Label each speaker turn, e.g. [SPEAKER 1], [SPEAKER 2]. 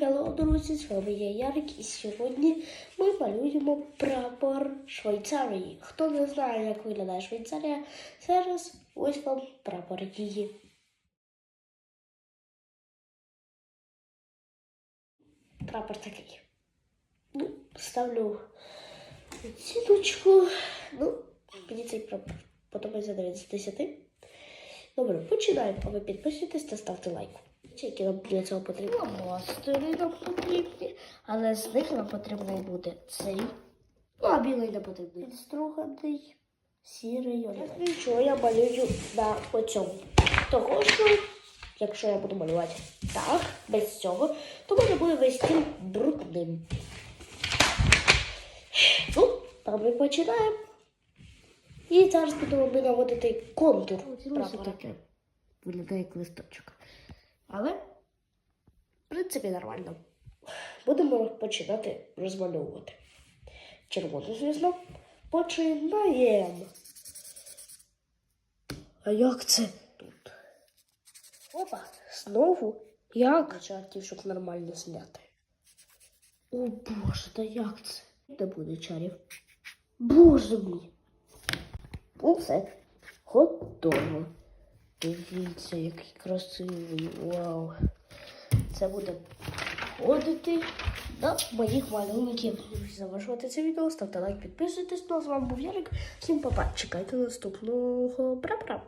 [SPEAKER 1] Hello, друзі, з вами я Ярик, і сьогодні ми малюємо прапор Швейцарії. Хто не знає, як виглядає Швейцарія, зараз ось вам прапор її. Прапор такий. Ну, ставлю оціночку. Ну, мені цей прапор подобається 9 з 10. Добре, починаємо. А ви підписуйтесь та ставте лайк. Які нам для цього потрібно? Мастери нам потрібні, але з них нам потрібно буде цей. Ну, а білий не потрібний. Підструганий, сірий, оранжевий. Що я малюю на оцьому? Того що, якщо я буду малювати так, без цього, то може буде весь стіл брудним. Ну, а ми починаємо. І зараз будемо ми наводити контур. прапора. таке виглядає як листочок. Але, в принципі, нормально. Будемо починати розмальовувати. Червону, звісно. Починаємо. А як це тут? Опа, знову як? Чартів, щоб нормально зняти. О боже, та як це? Не буде чарів. Боже мій. Все. Готово. Дивіться, який красивий. Вау. Це буде ходити до моїх малюнків. Завершувати це відео, ставте лайк, підписуйтесь. Ну, а з вами був Ярик. Всім па-па. Чекайте наступного прапора.